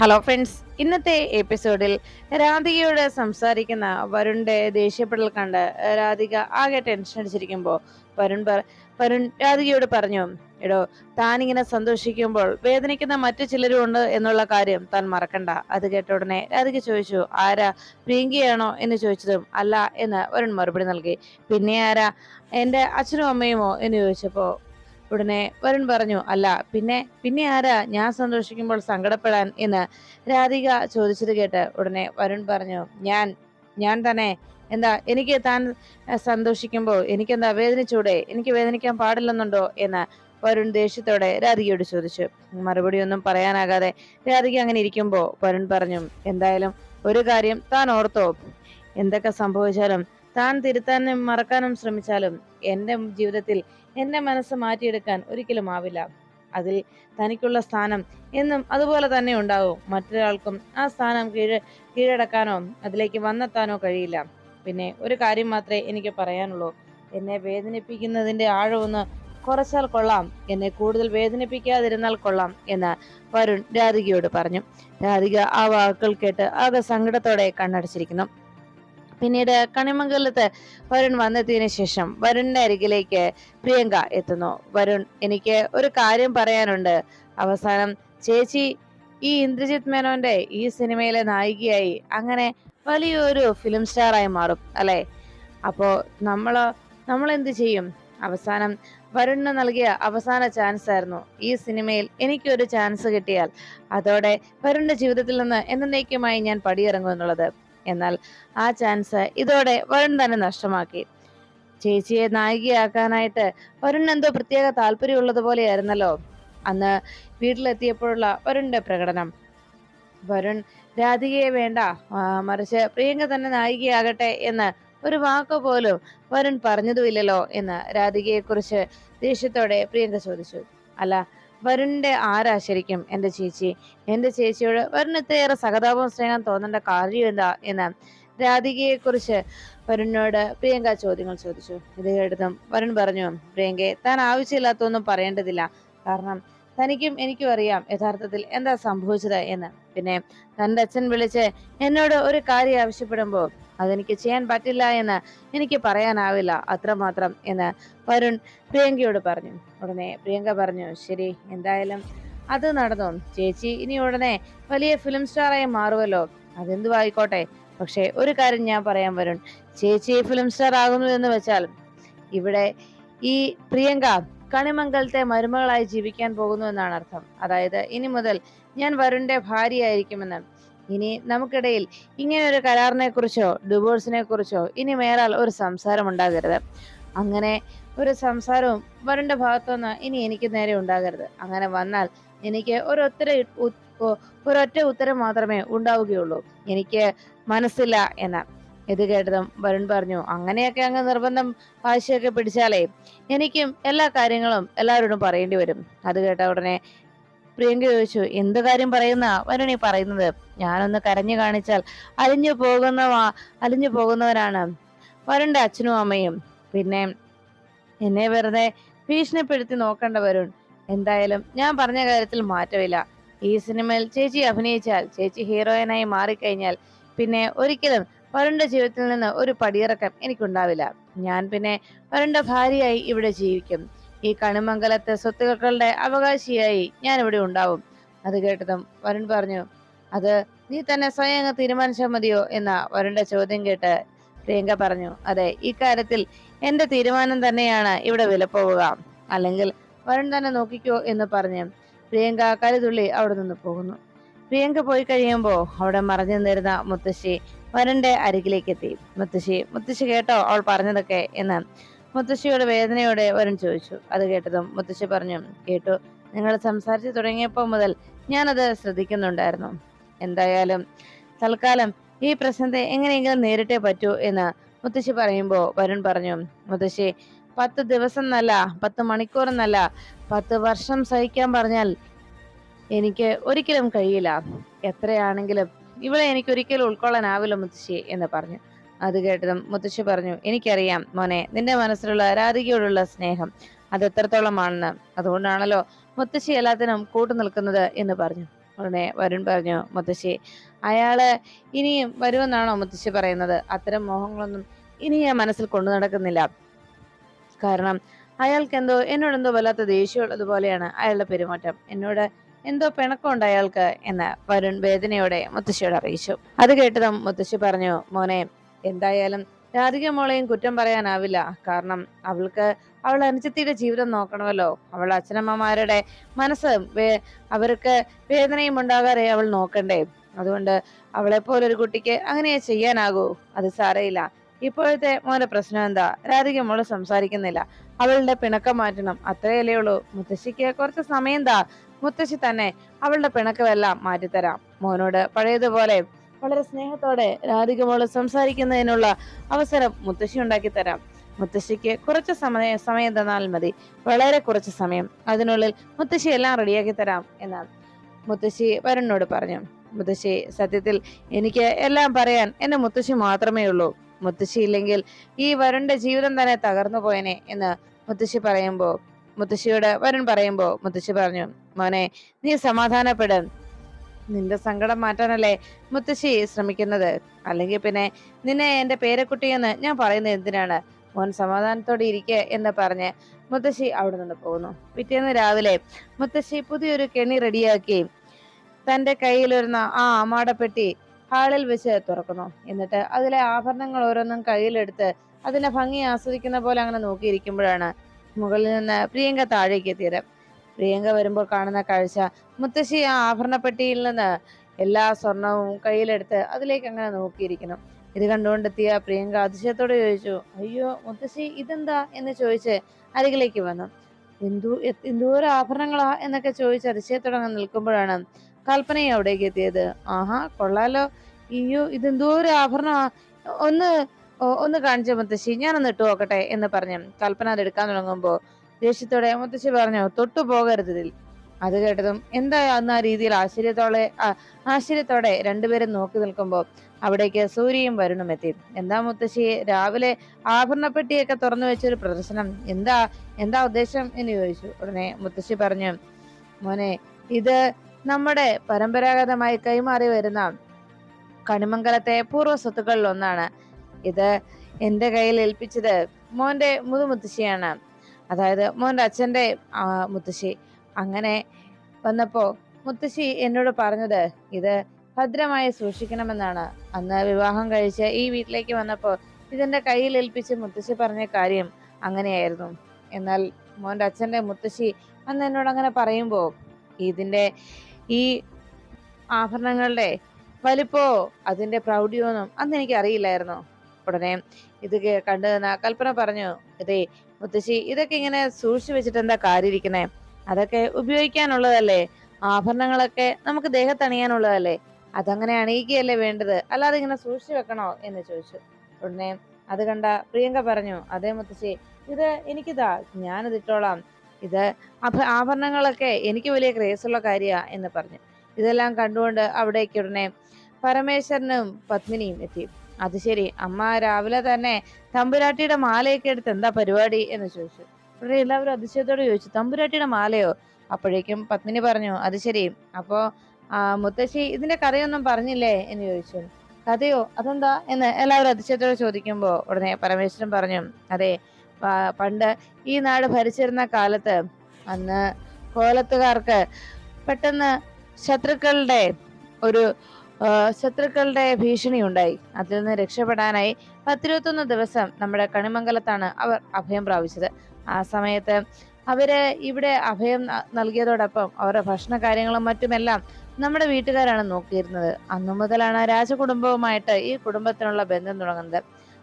Hello friends ഇന്നത്തെ എപ്പിസോഡിൽ രാധികയോട് സംസാരിക്കുന്ന വരുണിന്റെ ദേഷ്യപ്പെടൽ കണ്ട് രാധിക ആകെ ടെൻഷൻ അടിച്ചിരിക്കുമ്പോൾ വരുൺ വരുൺ രാധികയോട് പറഞ്ഞു എടോ ഇങ്ങനെ സന്തോഷിക്കുമ്പോൾ വേദനിക്കുന്ന മറ്റു ചിലരും ഉണ്ട് എന്നുള്ള കാര്യം താൻ മറക്കണ്ട. അത് കേട്ട ഉടനെ രാധിക ചോദിച്ചു ആരാ? പ്രിയങ്കിയാണോ? എന്ന് ചോദിച്ചതും അല്ല എന്ന് വരുൺ മറുപടി നൽകി. പിന്നെ ആരാ? എന്റെ അച്ഛനും അമ്മയുമോ? എന്ന് ചോദിച്ചപ്പോൾ ഉടനെ വരുൺ പറഞ്ഞു അല്ല പിന്നെ പിന്നെ ആരാ? ഞാൻ സന്തോഷിക്കുമ്പോൾ സങ്കടപ്പെടാൻ എന്ന് രാധിക ചോദിച്ചത് കേട്ട് ഉടനെ വരുൺ പറഞ്ഞു ഞാൻ ഞാൻ തന്നെ. എന്താ എനിക്ക് താൻ സന്തോഷിക്കുമ്പോൾ എനിക്കെന്താ വേദനിച്ചൂടെ? എനിക്ക് വേദനിക്കാൻ പാടില്ലെന്നുണ്ടോ? എന്ന് വരുൺ ദേഷ്യത്തോടെ രാധികയോട് ചോദിച്ചു. മറുപടി ഒന്നും പറയാനാകാതെ രാധിക അങ്ങനെ ഇരിക്കുമ്പോൾ വരുൺ പറഞ്ഞു എന്തായാലും ഒരു കാര്യം താൻ ഓർത്തോ. എന്തൊക്കെ സംഭവിച്ചാലും താൻ തിരുത്താനും മറക്കാനും ശ്രമിച്ചാലും എന്റെ ജീവിതത്തിൽ എന്റെ മനസ്സ് മാറ്റിയെടുക്കാൻ ഒരിക്കലും ആവില്ല. അതിൽ തനിക്കുള്ള സ്ഥാനം എന്നും അതുപോലെ തന്നെ ഉണ്ടാവും. മറ്റൊരാൾക്കും ആ സ്ഥാനം കീഴ് കീഴടക്കാനോ അതിലേക്ക് വന്നെത്താനോ കഴിയില്ല. പിന്നെ ഒരു കാര്യം മാത്രമേ എനിക്ക് പറയാനുള്ളൂ. എന്നെ വേദനിപ്പിക്കുന്നതിന്റെ ആഴമൊന്ന് കുറച്ചാൽ കൊള്ളാം. എന്നെ കൂടുതൽ വേദനിപ്പിക്കാതിരുന്നാൽ കൊള്ളാം എന്ന് വരുൺ രാധികയോട് പറഞ്ഞു. രാധിക ആ വാക്കുകൾ കേട്ട് ആകെ സങ്കടത്തോടെ കണ്ണടച്ചിരിക്കുന്നു. പിന്നീട് കണിമംഗലത്ത് വരുൺ വന്നെത്തിയതിനു ശേഷം വരുണിന്റെ അരികിലേക്ക് പ്രിയങ്ക എത്തുന്നു. വരുൺ എനിക്ക് ഒരു കാര്യം പറയാനുണ്ട്. അവസാനം ചേച്ചി ഈ ഇന്ദ്രജിത് മേനോന്റെ ഈ സിനിമയിലെ നായികയായി അങ്ങനെ വലിയൊരു ഫിലിം സ്റ്റാറായി മാറും അല്ലെ? അപ്പോ നമ്മൾ നമ്മൾ എന്ത് ചെയ്യും? അവസാനം വരുണിന് നൽകിയ അവസാന ചാൻസ് ആയിരുന്നു. ഈ സിനിമയിൽ എനിക്കൊരു ചാൻസ് കിട്ടിയാൽ അതോടെ വരുണിന്റെ ജീവിതത്തിൽ നിന്ന് എന്നേക്കുമായി ഞാൻ പടിയിറങ്ങും എന്നുള്ളത്. എന്നാൽ ആ ചാൻസ് ഇതോടെ വരുൺ തന്നെ നഷ്ടമാക്കി. ചേച്ചിയെ നായികയാക്കാനായിട്ട് വരുൺ എന്തോ പ്രത്യേക താല്പര്യമുള്ളത് പോലെയായിരുന്നല്ലോ അന്ന് വീട്ടിലെത്തിയപ്പോഴുള്ള വരുണിന്റെ പ്രകടനം. വരുൺ രാധികയെ വേണ്ട മറിച്ച് പ്രിയങ്ക തന്നെ നായികയാകട്ടെ എന്ന് ഒരു വാക്ക് പോലും വരുൺ പറഞ്ഞതുമില്ലല്ലോ എന്ന് രാധികയെ കുറിച്ച് ദേഷ്യത്തോടെ പ്രിയങ്ക ചോദിച്ചു. അല്ല വരുണിന്റെ ആരാ ശരിക്കും എന്റെ ചേച്ചി. എന്റെ ചേച്ചിയോട് വരുൺ ഇത്രയേറെ സഹതാപം സ്നേഹം തോന്നേണ്ട കാര്യം എന്താ എന്ന് രാധികയെ കുറിച്ച് വരുണിനോട് പ്രിയങ്ക ചോദ്യങ്ങൾ ചോദിച്ചു. ഇത് കേട്ടതും വരുൺ പറഞ്ഞു പ്രിയങ്കയെ താൻ ആവശ്യമില്ലാത്തൊന്നും പറയേണ്ടതില്ല. കാരണം തനിക്കും എനിക്കും അറിയാം യഥാർത്ഥത്തിൽ എന്താ സംഭവിച്ചത് എന്ന്. പിന്നെ തന്റെ അച്ഛൻ വിളിച്ച് എന്നോട് ഒരു കാര്യം ആവശ്യപ്പെടുമ്പോൾ അതെനിക്ക് ചെയ്യാൻ പറ്റില്ല എന്ന് എനിക്ക് പറയാനാവില്ല അത്രമാത്രം എന്ന് വരുൺ പ്രിയങ്കയോട് പറഞ്ഞു. ഉടനെ പ്രിയങ്ക പറഞ്ഞു ശരി എന്തായാലും അത് നടന്നു. ചേച്ചി ഇനി ഉടനെ വലിയ ഫിലിം സ്റ്റാറായി മാറുമല്ലോ അതെന്തു ആയിക്കോട്ടെ. പക്ഷേ ഒരു കാര്യം ഞാൻ പറയാൻ വരുൺ. ചേച്ചി ഫിലിം സ്റ്റാർ ആകുന്നു എന്ന് വെച്ചാൽ ഇവിടെ ഈ പ്രിയങ്ക കണിമംഗലത്തെ മരുമകളായി ജീവിക്കാൻ പോകുന്നു എന്നാണ് അർത്ഥം. അതായത് ഇനി മുതൽ ഞാൻ വരുണിന്റെ ഭാര്യയായിരിക്കുമെന്ന് ഇനി നമുക്കിടയിൽ ഇങ്ങനെ ഒരു കരാറിനെ കുറിച്ചോ ഡിവോഴ്സിനെ കുറിച്ചോ ഇനി മേലാൽ ഒരു സംസാരം ഉണ്ടാകരുത്. അങ്ങനെ ഒരു സംസാരവും വരണ്ട ഭാഗത്തുനിന്ന് ഇനി എനിക്ക് നേരെ ഉണ്ടാകരുത്. അങ്ങനെ വന്നാൽ എനിക്ക് ഒരൊത്തിരി ഒരൊറ്റ ഉത്തരം മാത്രമേ ഉണ്ടാവുകയുള്ളൂ. എനിക്ക് മനസ്സില്ല എന്ന. ഇത് കേട്ടതും വരുൺ പറഞ്ഞു അങ്ങനെയൊക്കെ അങ്ങ് നിർബന്ധം വാശിയൊക്കെ പിടിച്ചാലേ എനിക്കും എല്ലാ കാര്യങ്ങളും എല്ലാവരോടും പറയേണ്ടി വരും. അത് കേട്ട ഉടനെ പ്രിയങ്ക ചോദിച്ചു എന്ത് കാര്യം പറയുന്ന? വരുണി പറയുന്നത്. ഞാനൊന്ന് കരഞ്ഞു കാണിച്ചാൽ അലിഞ്ഞു പോകുന്ന അലിഞ്ഞു പോകുന്നവരാണ്. വരുണിന്റെ അച്ഛനും അമ്മയും. പിന്നെ എന്നെ വെറുതെ ഭീഷണിപ്പെടുത്തി നോക്കേണ്ട വരുൺ എന്തായാലും ഞാൻ പറഞ്ഞ കാര്യത്തിൽ മാറ്റമില്ല. ഈ സിനിമയിൽ ചേച്ചി അഭിനയിച്ചാൽ ചേച്ചി ഹീറോയിനായി മാറിക്കഴിഞ്ഞാൽ പിന്നെ ഒരിക്കലും വരുണിന്റെ ജീവിതത്തിൽ നിന്ന് ഒരു പടിയിറക്കം എനിക്കുണ്ടാവില്ല. ഞാൻ പിന്നെ വരുണിന്റെ ഭാര്യയായി ഇവിടെ ജീവിക്കും. ഈ കണിമംഗലത്തെ സ്വത്തുക്കളുടെ അവകാശിയായി ഞാനിവിടെ ഉണ്ടാവും. അത് കേട്ടതും വരുൺ പറഞ്ഞു അത് നീ തന്നെ സ്വയം അങ്ങ് തീരുമാനിച്ചാൽ മതിയോ? എന്ന വരുണിന്റെ ചോദ്യം കേട്ട് പ്രിയങ്ക പറഞ്ഞു അതെ ഇക്കാര്യത്തിൽ കാര്യത്തിൽ എന്റെ തീരുമാനം തന്നെയാണ് ഇവിടെ വിലപ്പോവുക അല്ലെങ്കിൽ വരുൺ തന്നെ നോക്കിക്കോ എന്ന് പറഞ്ഞ് പ്രിയങ്ക കരുതുള്ളി അവിടെ നിന്ന് പോകുന്നു. പ്രിയങ്ക പോയി കഴിയുമ്പോൾ അവിടെ മറഞ്ഞു നിന്നിരുന്ന മുത്തശ്ശി വരുണിന്റെ അരികിലേക്ക് എത്തി മുത്തശ്ശി മുത്തശ്ശി കേട്ടോ അവൾ പറഞ്ഞതൊക്കെ? എന്ന് മുത്തശ്ശിയോട് വേദനയോടെ വരൻ ചോദിച്ചു. അത് കേട്ടതും മുത്തശ്ശി പറഞ്ഞു കേട്ടു. നിങ്ങൾ സംസാരിച്ചു തുടങ്ങിയപ്പോൾ മുതൽ ഞാനത് ശ്രദ്ധിക്കുന്നുണ്ടായിരുന്നു. എന്തായാലും തൽക്കാലം ഈ പ്രശ്നത്തെ എങ്ങനെയെങ്കിലും നേരിട്ടേ പറ്റൂ എന്ന് മുത്തശ്ശി പറയുമ്പോൾ വരുൺ പറഞ്ഞു മുത്തശ്ശി പത്ത് ദിവസം എന്നല്ല പത്ത് മണിക്കൂർ എന്നല്ല പത്ത് വർഷം സഹിക്കാൻ പറഞ്ഞാൽ എനിക്ക് ഒരിക്കലും കഴിയില്ല. എത്രയാണെങ്കിലും ഇവളെ എനിക്ക് ഒരിക്കലും ഉൾക്കൊള്ളാനാവില്ല മുത്തശ്ശി എന്ന് പറഞ്ഞു. അത് കേട്ടതും മുത്തശ്ശി പറഞ്ഞു എനിക്കറിയാം മോനെ നിന്റെ മനസ്സിലുള്ള ആരാധികയോടുള്ള സ്നേഹം അത് എത്രത്തോളമാണെന്ന്. അതുകൊണ്ടാണല്ലോ മുത്തശ്ശി എല്ലാത്തിനും കൂട്ടു നിൽക്കുന്നത് എന്ന് പറഞ്ഞു. ഉടനെ വരുൺ പറഞ്ഞു മുത്തശ്ശി അയാൾ ഇനിയും വരുമെന്നാണോ മുത്തശ്ശി പറയുന്നത്? അത്തരം മോഹങ്ങളൊന്നും ഇനി ഞാൻ മനസ്സിൽ കൊണ്ടു നടക്കുന്നില്ല. കാരണം അയാൾക്ക് എന്തോ എന്നോടെന്തോ വല്ലാത്ത ദേഷ്യമുള്ളതുപോലെയാണ് അയാളുടെ പെരുമാറ്റം. എന്നോട് എന്തോ പിണക്കമുണ്ട് അയാൾക്ക് എന്ന് വരുൺ വേദനയോടെ മുത്തശ്ശിയോട് അറിയിച്ചു. അത് കേട്ടതും മുത്തശ്ശി പറഞ്ഞു മോനെ എന്തായാലും രാധിക മോളെയും കുറ്റം പറയാനാവില്ല. കാരണം അവൾക്ക് അവൾ അനുജത്തിയുടെ ജീവിതം നോക്കണമല്ലോ. അവൾ അച്ഛനമ്മമാരുടെ മനസ്സ് അവർക്ക് വേദനയും ഉണ്ടാകാതെ അവൾ നോക്കണ്ടേ. അതുകൊണ്ട് അവളെ പോലൊരു കുട്ടിക്ക് അങ്ങനെ ചെയ്യാനാകൂ. അത് സാരയില്ല ഇപ്പോഴത്തെ മോന്റെ പ്രശ്നം എന്താ? രാധിക മോൾ സംസാരിക്കുന്നില്ല. അവളുടെ പിണക്കം മാറ്റണം. അത്രയല്ലേ ഉള്ളൂ. മുത്തശ്ശിക്ക് കുറച്ച് സമയം താ. മുത്തശ്ശി തന്നെ അവളുടെ പിണക്കമെല്ലാം മാറ്റിത്തരാം. മോനോട് പഴയതുപോലെ വളരെ സ്നേഹത്തോടെ രാധിക മോൾ സംസാരിക്കുന്നതിനുള്ള അവസരം മുത്തശ്ശി ഉണ്ടാക്കി തരാം. മുത്തശ്ശിക്ക് കുറച്ച് സമയ സമയം തന്നാൽ മതി. വളരെ കുറച്ച് സമയം. അതിനുള്ളിൽ മുത്തശ്ശി എല്ലാം റെഡിയാക്കി തരാം എന്നാണ്. മുത്തശ്ശി വരുണിനോട് പറഞ്ഞു മുത്തശ്ശി സത്യത്തിൽ എനിക്ക് എല്ലാം പറയാൻ എന്റെ മുത്തശ്ശി മാത്രമേ ഉള്ളൂ. മുത്തശ്ശി ഇല്ലെങ്കിൽ ഈ വരുണിന്റെ ജീവിതം തന്നെ തകർന്നു പോയനെ എന്ന് മുത്തശ്ശി പറയുമ്പോ മുത്തശ്ശിയോട് വരുൺ പറയുമ്പോ മുത്തശ്ശി പറഞ്ഞു മോനെ നീ സമാധാനപ്പെട്. നിന്റെ സങ്കടം മാറ്റാനല്ലേ മുത്തശ്ശി ശ്രമിക്കുന്നത്? അല്ലെങ്കിൽ പിന്നെ നിന്നെ എന്റെ പേരക്കുട്ടിയെന്ന് ഞാൻ പറയുന്നത് എന്തിനാണ്? മോൻ സമാധാനത്തോടെ ഇരിക്കെ എന്ന് പറഞ്ഞ് മുത്തശ്ശി അവിടെ നിന്ന് പോകുന്നു. പിറ്റേന്ന് രാവിലെ മുത്തശ്ശി പുതിയൊരു കെണി റെഡിയാക്കി തന്റെ കയ്യിലിരുന്ന ആ ആമാടപ്പെട്ടി ഹാളിൽ വെച്ച് തുറക്കുന്നു. എന്നിട്ട് അതിലെ ആഭരണങ്ങൾ ഓരോന്നും കയ്യിലെടുത്ത് അതിന്റെ ഭംഗി ആസ്വദിക്കുന്ന പോലെ അങ്ങനെ നോക്കിയിരിക്കുമ്പോഴാണ് മുകളിൽ നിന്ന് പ്രിയങ്ക താഴേക്ക് എത്തിയത്. പ്രിയങ്ക വരുമ്പോൾ കാണുന്ന കാഴ്ച മുത്തശ്ശി ആ ആഭരണപ്പെട്ടിയിൽ നിന്ന് എല്ലാ സ്വർണവും കയ്യിലെടുത്ത് അതിലേക്ക് അങ്ങനെ നോക്കിയിരിക്കുന്നു. ഇത് കണ്ടുകൊണ്ടെത്തിയ പ്രിയങ്ക അതിശയത്തോടെ ചോദിച്ചു അയ്യോ മുത്തശ്ശി ഇതെന്താ? എന്ന് ചോദിച്ച് അരികിലേക്ക് വന്നു. എന്തോ എന്തോരം ആഭരണങ്ങളാ? എന്നൊക്കെ ചോദിച്ച് അതിശയത്തോടെ നിൽക്കുമ്പോഴാണ് കൽപ്പനയും അവിടേക്ക് എത്തിയത്. ആഹാ കൊള്ളാലോ. അയ്യോ ഇതെന്തോരം ആഭരണമാ ഒന്ന് ഒന്ന് കാണിച്ച മുത്തശ്ശി. ഞാനൊന്ന് ഇട്ടു നോക്കട്ടെ എന്ന് പറഞ്ഞു കൽപ്പന അത് എടുക്കാൻ തുടങ്ങുമ്പോ ദേഷ്യത്തോടെ മുത്തശ്ശി പറഞ്ഞു തൊട്ടു പോകരുത് ഇതിൽ അത് കേട്ടതും എന്താ എന്ന രീതിയിൽ ആശ്ചര്യത്തോടെ ആശ്ചര്യത്തോടെ രണ്ടുപേരും നോക്കി നിൽക്കുമ്പോൾ അവിടേക്ക് സൂര്യയും വരുണും എത്തി. എന്താ മുത്തശ്ശി രാവിലെ ആഭരണപ്പെട്ടിയൊക്കെ തുറന്നു വെച്ചൊരു പ്രദർശനം? എന്താ എന്താ ഉദ്ദേശം? എന്ന് ചോദിച്ചു. ഉടനെ മുത്തശ്ശി പറഞ്ഞു മോനെ ഇത് നമ്മുടെ പരമ്പരാഗതമായി കൈമാറി വരുന്ന കണിമംഗലത്തെ പൂർവ സ്വത്തുക്കളിൽ ഒന്നാണ്. ഇത് എന്റെ കയ്യിൽ ഏൽപ്പിച്ചത് മോന്റെ മുതുമുത്തശ്ശിയാണ്. അതായത് മോന്റെ അച്ഛന്റെ മുത്തശ്ശി. അങ്ങനെ വന്നപ്പോൾ മുത്തശ്ശി എന്നോട് പറഞ്ഞത് ഇത് ഭദ്രമായി സൂക്ഷിക്കണമെന്നാണ്. അന്ന് വിവാഹം കഴിച്ച് ഈ വീട്ടിലേക്ക് വന്നപ്പോൾ ഇതെന്റെ കയ്യിൽ ഏൽപ്പിച്ച് മുത്തശ്ശി പറഞ്ഞ കാര്യം അങ്ങനെയായിരുന്നു. എന്നാൽ മോന്റെ അച്ഛന്റെ മുത്തശ്ശി അന്ന് എന്നോട് അങ്ങനെ പറയുമ്പോ ഇതിന്റെ ഈ ആഭരണങ്ങളുടെ വലിപ്പോ അതിന്റെ പ്രൗഢിയോന്നും അന്ന് എനിക്ക് അറിയില്ലായിരുന്നു ഉടനെ ഇത് കണ്ടു കൽപ്പന പറഞ്ഞു ഇതേ മുത്തശ്ശി ഇതൊക്കെ ഇങ്ങനെ സൂക്ഷിച്ചു വെച്ചിട്ട് എന്താ കാര്യമിരിക്കണേ അതൊക്കെ ഉപയോഗിക്കാനുള്ളതല്ലേ? ആഭരണങ്ങളൊക്കെ നമുക്ക് ദേഹത്തണിയാനുള്ളതല്ലേ അതങ്ങനെ അണിയിക്കുകയല്ലേ വേണ്ടത്? അല്ലാതെ ഇങ്ങനെ സൂക്ഷിച്ചു വെക്കണോ എന്ന് ചോദിച്ചു. ഉടനെ അത് കണ്ട പ്രിയങ്ക പറഞ്ഞു അതേ മുത്തശ്ശി ഇത് എനിക്കിതാ ഞാനിത് ഇട്ടോളാം. ഇത് ആഭരണങ്ങളൊക്കെ എനിക്ക് വലിയ ക്രേസുള്ള കാര്യമാ എന്ന് പറഞ്ഞു. ഇതെല്ലാം കണ്ടുകൊണ്ട് അവിടേക്ക് ഉടനെ പരമേശ്വരനും പത്മിനിയും എത്തി. അത് ശരി. അമ്മ രാവിലെ തന്നെ തമ്പുരാട്ടിയുടെ മാലയൊക്കെ എടുത്ത് എന്താ പരിപാടി എന്ന് ചോദിച്ചു. ഇവിടെ എല്ലാവരും അതിശയത്തോടെ ചോദിച്ചു തമ്പുരാട്ടിയുടെ മാലയോ? അപ്പോഴേക്കും പത്മിനി പറഞ്ഞു അത് ശരി. അപ്പോ ആ മുത്തശ്ശി ഇതിന്റെ കഥയൊന്നും പറഞ്ഞില്ലേ? എന്ന് ചോദിച്ചു. കഥയോ? അതെന്താ? എന്ന് എല്ലാവരും അതിശയത്തോടെ ചോദിക്കുമ്പോ ഉടനെ പരമേശ്വരൻ പറഞ്ഞു അതെ പണ്ട് ഈ നാട് ഭരിച്ചിരുന്ന കാലത്ത് അന്ന് കോലത്തുകാർക്ക് പെട്ടെന്ന് ശത്രുക്കളുടെ ഒരു ശത്രുക്കളുടെ ഭീഷണിയുണ്ടായി അതിൽ നിന്ന് രക്ഷപ്പെടാനായി പത്തിരുപത്തൊന്ന് ദിവസം നമ്മുടെ കണിമംഗലത്താണ് അവർ അഭയം പ്രാപിച്ചത്. ആ സമയത്ത് അവർ ഇവിടെ അഭയം നൽകിയതോടൊപ്പം അവരുടെ ഭക്ഷണ കാര്യങ്ങളും മറ്റുമെല്ലാം നമ്മുടെ വീട്ടുകാരാണ് നോക്കിയിരുന്നത്. അന്നു മുതലാണ് രാജകുടുംബവുമായിട്ട് ഈ കുടുംബത്തിനുള്ള ബന്ധം തുടങ്ങുന്നത്.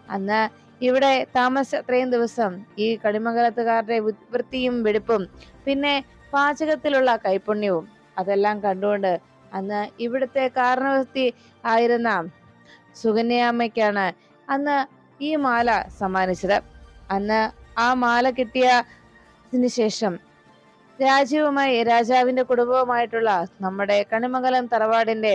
അന്ന് ഇവിടെ താമസ അത്രയും ദിവസം ഈ കണിമംഗലത്തുകാരുടെ വൃ- വൃത്തിയും വെടിപ്പും പിന്നെ പാചകത്തിലുള്ള കൈപുണ്യവും അതെല്ലാം കണ്ടുകൊണ്ട് അന്ന് ഇവിടുത്തെ കാരണവസ്തി ആയിരുന്ന സുകന്യാമ്മയ്ക്കാണ് അന്ന് ഈ മാല സമ്മാനിച്ചത്. അന്ന് ആ മാല കിട്ടിയതിന് ശേഷം രാജീവുമായി രാജാവിന്റെ കുടുംബവുമായിട്ടുള്ള നമ്മുടെ കണിമംഗലം തറവാടിന്റെ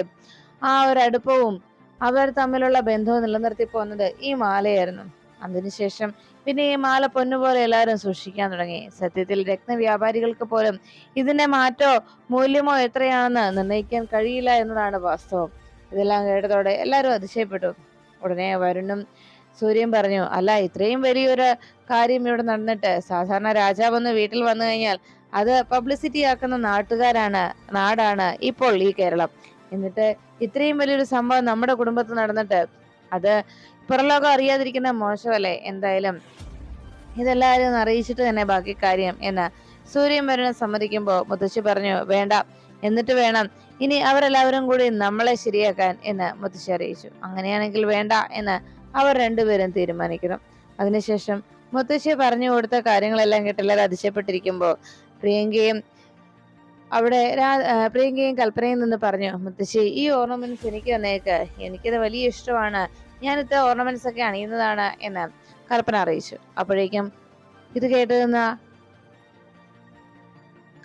ആ ഒരു അടുപ്പവും അവർ തമ്മിലുള്ള ബന്ധവും നിലനിർത്തി പോകുന്നത് ഈ മാലയായിരുന്നു. അതിനുശേഷം പിന്നെ ഈ മാല പൊന്നുപോലെ എല്ലാവരും സൂക്ഷിക്കാൻ തുടങ്ങി. സത്യത്തിൽ രത്നവ്യാപാരികൾക്ക് പോലും ഇതിന്റെ മാറ്റോ മൂല്യമോ എത്രയാണെന്ന് നിർണയിക്കാൻ കഴിയില്ല എന്നതാണ് വാസ്തവം. ഇതെല്ലാം കേട്ടതോടെ എല്ലാവരും അതിശയപ്പെട്ടു. ഉടനെ വരുണും സൂര്യൻ പറഞ്ഞു അല്ല ഇത്രയും വലിയൊരു കാര്യം ഇവിടെ നടന്നിട്ട് സാധാരണ രാജാവ് ഒന്ന് വീട്ടിൽ വന്നു കഴിഞ്ഞാൽ അത് പബ്ലിസിറ്റി ആക്കുന്ന നാട്ടുകാരാണ് നാടാണ് ഇപ്പോൾ ഈ കേരളം. എന്നിട്ട് ഇത്രയും വലിയൊരു സംഭവം നമ്മുടെ കുടുംബത്തിൽ നടന്നിട്ട് അത് പുറലോകം അറിയാതിരിക്കുന്ന മോശമല്ലേ? എന്തായാലും ഇതെല്ലാവരും അറിയിച്ചിട്ട് തന്നെ ബാക്കി കാര്യം എന്ന് സൂര്യൻ വരുന്ന സമ്മതിക്കുമ്പോൾ മുത്തശ്ശി പറഞ്ഞു വേണ്ട എന്നിട്ട് വേണം. ഇനി അവരെല്ലാവരും കൂടി നമ്മളെ ശരിയാക്കാൻ എന്ന് മുത്തശ്ശി അറിയിച്ചു. അങ്ങനെയാണെങ്കിൽ വേണ്ട എന്ന് അവർ രണ്ടുപേരും തീരുമാനിക്കുന്നു. അതിനുശേഷം മുത്തശ്ശി പറഞ്ഞു കൊടുത്ത കാര്യങ്ങളെല്ലാം കേട്ട് എല്ലാവരും അതിശയപ്പെട്ടിരിക്കുമ്പോൾ പ്രിയങ്കയും അവിടെ പ്രിയങ്കയും കൽപ്പനയും നിന്ന് പറഞ്ഞു മുത്തശ്ശി ഈ ഓർണമെന്റ്സ് എനിക്ക് തന്നേക്ക്. എനിക്കത് വലിയ ഇഷ്ടമാണ്. ഇത്ര ഓർണമെന്റ്സ് ഒക്കെ അണിയുന്നതാണ് എന്ന് കൽപ്പന അറിയിച്ചു. അപ്പോഴേക്കും ഇത് കേട്ടതെന്ന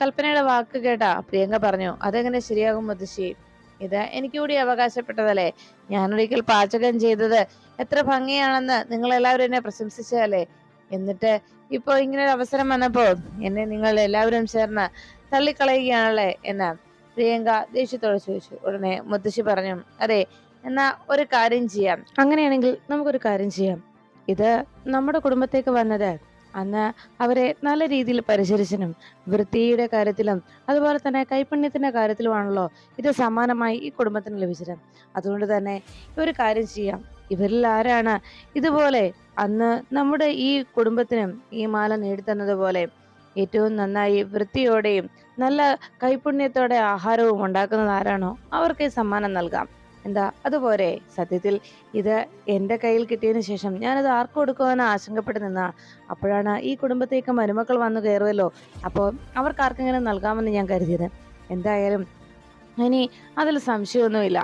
കൽപ്പനയുടെ വാക്ക് കേട്ടാ പ്രിയങ്ക പറഞ്ഞു അതെങ്ങനെ ശരിയാകും മുത്തശ്ശി? ഇത് എനിക്ക് കൂടി അവകാശപ്പെട്ടതല്ലേ? ഞാനൊരിക്കൽ പാചകം ചെയ്തത് എത്ര ഭംഗിയാണെന്ന് നിങ്ങൾ എല്ലാവരും എന്നെ പ്രശംസിച്ചതല്ലേ? എന്നിട്ട് ഇപ്പൊ ഇങ്ങനെ ഒരു അവസരം വന്നപ്പോ എന്നെ നിങ്ങൾ എല്ലാവരും ചേർന്ന് തള്ളിക്കളയുകയാണല്ലേ? എന്ന് പ്രിയങ്ക ദേഷ്യത്തോടെ ചോദിച്ചു. ഉടനെ മുത്തശ്ശി പറഞ്ഞു അതെ എന്നാ ഒരു കാര്യം ചെയ്യാം. അങ്ങനെയാണെങ്കിൽ നമുക്കൊരു കാര്യം ചെയ്യാം. ഇത് നമ്മുടെ കുടുംബത്തേക്ക് വന്നത് അന്ന് അവരെ നല്ല രീതിയിൽ പരിചരിച്ചനും വൃത്തിയുടെ കാര്യത്തിലും അതുപോലെ തന്നെ കൈപ്പുണ്യത്തിന്റെ കാര്യത്തിലുമാണല്ലോ ഇത് സമാനമായി ഈ കുടുംബത്തിന് ലഭിച്ചത്. അതുകൊണ്ട് തന്നെ ഒരു കാര്യം ചെയ്യാം. ഇവരിൽ ആരാണ്? ഇതുപോലെ അന്ന് നമ്മുടെ ഈ കുടുംബത്തിനും ഈ മാല നേടിത്തന്നതുപോലെ ഏറ്റവും നന്നായി വൃത്തിയോടെയും നല്ല കൈപുണ്യത്തോടെ ആഹാരവും ഉണ്ടാക്കുന്നത് ആരാണോ? അവർക്ക് സമ്മാനം നൽകാം. എന്താ? അതുപോലെ സത്യത്തിൽ ഇത് എന്റെ കയ്യിൽ കിട്ടിയതിന് ശേഷം ഞാനത് ആർക്ക് എടുക്കുമെന്ന് ആശങ്കപ്പെട്ട് അപ്പോഴാണ് ഈ കുടുംബത്തേക്ക് മരുമക്കൾ വന്നു കയറുമല്ലോ അപ്പോൾ അവർക്ക് നൽകാമെന്ന് ഞാൻ കരുതിയത്. എന്തായാലും ഇനി അതിൽ സംശയമൊന്നുമില്ല.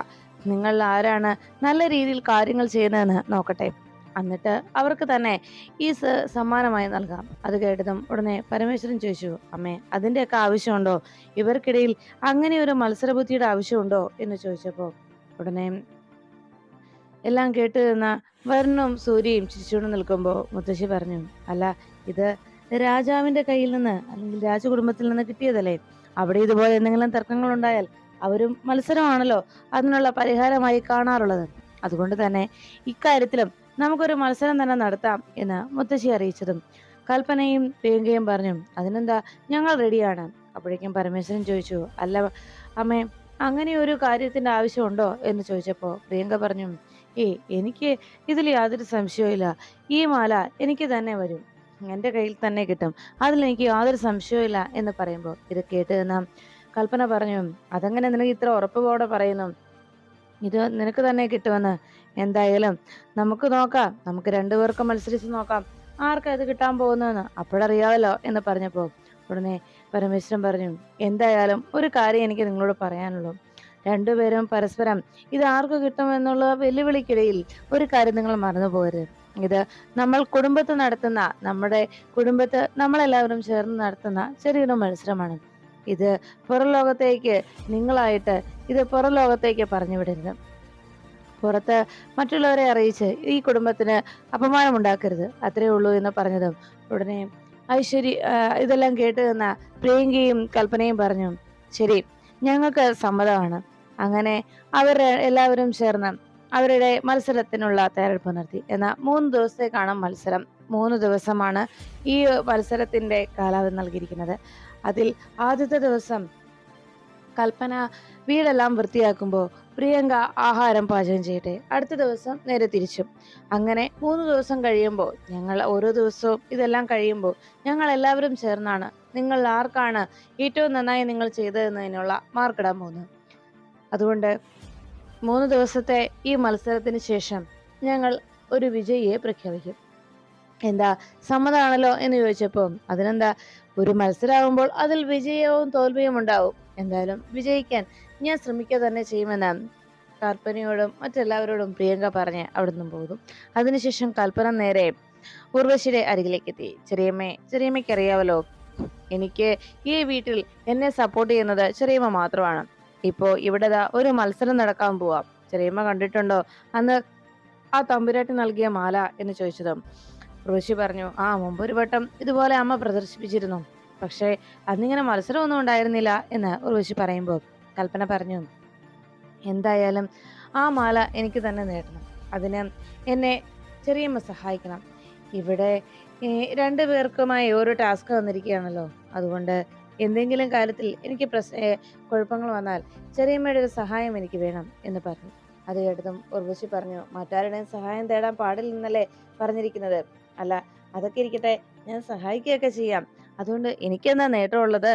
നിങ്ങൾ ആരാണ് നല്ല രീതിയിൽ കാര്യങ്ങൾ ചെയ്യുന്നതെന്ന് നോക്കട്ടെ. എന്നിട്ട് അവർക്ക് തന്നെ ഈ സമ്മാനമായി നൽകാം. അത് കേട്ടതും ഉടനെ പരമേശ്വരൻ ചോദിച്ചു അമ്മേ അതിന്റെയൊക്കെ ആവശ്യമുണ്ടോ? ഇവർക്കിടയിൽ അങ്ങനെ ഒരു മത്സരബുദ്ധിയുടെ ആവശ്യമുണ്ടോ? എന്ന് ചോദിച്ചപ്പോൾ ഉടനെ എല്ലാം കേട്ട് നിന്ന വരുണും സൂര്യയും ചിരിച്ചുകൊണ്ട് നിൽക്കുമ്പോൾ മുത്തശ്ശി പറഞ്ഞു അല്ല ഇത് രാജാവിന്റെ കയ്യിൽ നിന്ന് അല്ലെങ്കിൽ രാജകുടുംബത്തിൽ നിന്ന് കിട്ടിയതല്ലേ? അവിടെ ഇതുപോലെ എന്തെങ്കിലും തർക്കങ്ങൾ ഉണ്ടായാൽ അവരും മത്സരമാണല്ലോ. അതിനുള്ള പരിഹാരമായി കാണാറുള്ളത്. അതുകൊണ്ട് തന്നെ ഇക്കാര്യത്തിലും നമുക്കൊരു മത്സരം തന്നെ നടത്താം എന്ന് മുത്തശ്ശി അറിയിച്ചതും കൽപ്പനയും പ്രിയങ്കയും പറഞ്ഞു അതിനെന്താ? ഞങ്ങൾ റെഡിയാണ് അപ്പോഴേക്കും പരമേശ്വരൻ ചോദിച്ചു അല്ല അമ്മേ അങ്ങനെ ഒരു കാര്യത്തിന്റെ ആവശ്യമുണ്ടോ എന്ന് ചോദിച്ചപ്പോ പ്രിയങ്ക പറഞ്ഞു ഏ എനിക്ക് ഇതിൽ യാതൊരു സംശയവുമില്ല. ഈ മാല എനിക്ക് തന്നെ വരും. എന്റെ കയ്യിൽ തന്നെ കിട്ടും. അതിൽ എനിക്ക് യാതൊരു സംശയവുമില്ല എന്ന് പറയുമ്പോൾ ഇത് കേട്ട് നിന്ന കൽപ്പന പറഞ്ഞു അതെങ്ങനെ നിനക്ക് ഇത്ര ഉറപ്പോടെ പറയുന്നു. ഇത് നിനക്ക് തന്നെ കിട്ടുമെന്ന്. എന്തായാലും നമുക്ക് നോക്കാം. നമുക്ക് രണ്ടുപേർക്കും മത്സരിച്ച് നോക്കാം. ആർക്കാ ഇത് കിട്ടാൻ പോകുന്നതെന്ന്. അപ്പോഴറിയാമല്ലോ എന്ന് പറഞ്ഞപ്പോൾ ഉടനെ പരമേശ്വരൻ പറഞ്ഞു എന്തായാലും ഒരു കാര്യം എനിക്ക് നിങ്ങളോട് പറയാനുള്ളൂ. രണ്ടുപേരും പരസ്പരം ഇത് ആർക്ക് കിട്ടുമെന്നുള്ള വെല്ലുവിളിക്കിടയിൽ ഒരു കാര്യം നിങ്ങൾ മറന്നുപോകരുത് ഇത് നമ്മൾ കുടുംബത്ത് നടത്തുന്ന നമ്മുടെ കുടുംബത്ത് നമ്മളെല്ലാവരും ചേർന്ന് നടത്തുന്ന ചെറിയൊരു മത്സരമാണ്. ഇത് പുറം ലോകത്തേക്ക് നിങ്ങളായിട്ട് ഇത് പുറം ലോകത്തേക്ക് പറഞ്ഞു വിടരുത് പുറത്ത് മറ്റുള്ളവരെ അറിയിച്ച് ഈ കുടുംബത്തിന് അപമാനമുണ്ടാക്കരുത്. അത്രേ ഉള്ളൂ എന്ന് പറഞ്ഞതും ഉടനെ ഐശ്വര്യ ഇതെല്ലാം കേട്ട് നിന്ന പ്രിയങ്കയും കൽപ്പനയും പറഞ്ഞു ശരി ഞങ്ങൾക്ക് സമ്മതമാണ്. അങ്ങനെ അവർ എല്ലാവരും ചേർന്ന് അവരുടെ മത്സരത്തിനുള്ള തയ്യാറെടുപ്പ് നടത്തി. എന്നാൽ മൂന്ന് ദിവസത്തേക്കാണ് മത്സരം. മൂന്ന് ദിവസമാണ് ഈ മത്സരത്തിന്റെ കാലാവധി നൽകിയിരിക്കുന്നത്. അതിൽ ആദ്യത്തെ ദിവസം കൽപ്പന വീടെല്ലാം വൃത്തിയാക്കുമ്പോൾ പ്രിയങ്ക ആഹാരം പാചകം ചെയ്യട്ടെ. അടുത്ത ദിവസം നേരെ തിരിച്ചും. അങ്ങനെ മൂന്ന് ദിവസം കഴിയുമ്പോൾ ഞങ്ങൾ ഓരോ ദിവസവും ഇതെല്ലാം കഴിയുമ്പോൾ ഞങ്ങൾ എല്ലാവരും ചേർന്നാണ് നിങ്ങൾ ആർക്കാണ് ഏറ്റവും നന്നായി നിങ്ങൾ ചെയ്തതെന്നതിനുള്ള മാർക്കിടാൻ പോകുന്നത്. അതുകൊണ്ട് മൂന്ന് ദിവസത്തെ ഈ മത്സരത്തിന് ശേഷം ഞങ്ങൾ ഒരു വിജയിയെ പ്രഖ്യാപിക്കും. എന്താ സമ്മതമാണല്ലോ എന്ന് ചോദിച്ചപ്പോൾ അതിനെന്താ? ഒരു മത്സരമാകുമ്പോൾ അതിൽ വിജയവും തോൽവിയും ഉണ്ടാവും. എന്തായാലും വിജയിക്കാൻ ഞാൻ ശ്രമിക്കുക തന്നെ ചെയ്യുമെന്ന് കൽപ്പനയോടും മറ്റെല്ലാവരോടും പ്രിയങ്ക പറഞ്ഞ് അവിടെ നിന്നും പോകും അതിനുശേഷം കൽപ്പന നേരെ ഉർവശിയുടെ അരികിലേക്ക് എത്തി. ചെറിയമ്മേ ചെറിയമ്മയ്ക്ക് അറിയാവല്ലോ എനിക്ക് ഈ വീട്ടിൽ എന്നെ സപ്പോർട്ട് ചെയ്യുന്നത് ചെറിയമ്മ മാത്രമാണ്. ഇപ്പോ ഇവിടെ ഒരു മത്സരം നടക്കാൻ പോവാം. ചെറിയമ്മ കണ്ടിട്ടുണ്ടോ? അന്ന് ആ തമ്പുരാട്ടി നൽകിയ മാല എന്ന് ചോദിച്ചതും. ഉർവശി പറഞ്ഞു ആ മുമ്പൊരു വട്ടം ഇതുപോലെ അമ്മ പ്രദർശിപ്പിച്ചിരുന്നു. പക്ഷേ അന്നിങ്ങനെ മത്സരമൊന്നും ഉണ്ടായിരുന്നില്ല എന്ന് ഉർവശി പറയുമ്പോൾ കൽപ്പന പറഞ്ഞു എന്തായാലും ആ മാല എനിക്ക് തന്നെ നേടണം. അതിന് എന്നെ ചെറിയമ്മ സഹായിക്കണം. ഇവിടെ രണ്ട് പേർക്കുമായി ഓരോ ടാസ്ക് വന്നിരിക്കുകയാണല്ലോ അതുകൊണ്ട് എന്തെങ്കിലും കാര്യത്തിൽ എനിക്ക് പ്രസ കുഴപ്പങ്ങൾ വന്നാൽ ചെറിയമ്മയുടെ ഒരു സഹായം എനിക്ക് വേണം എന്ന് പറഞ്ഞു. അത് കേട്ടതും ഉർവശി പറഞ്ഞു മറ്റാരുടെയും സഹായം തേടാൻ പാടില്ലെന്നല്ലേ പറഞ്ഞിരിക്കുന്നത്. അല്ല അതൊക്കെ ഇരിക്കട്ടെ ഞാൻ സഹായിക്കുകയൊക്കെ ചെയ്യാം. അതുകൊണ്ട് എനിക്കെന്താ നേട്ടമുള്ളത്?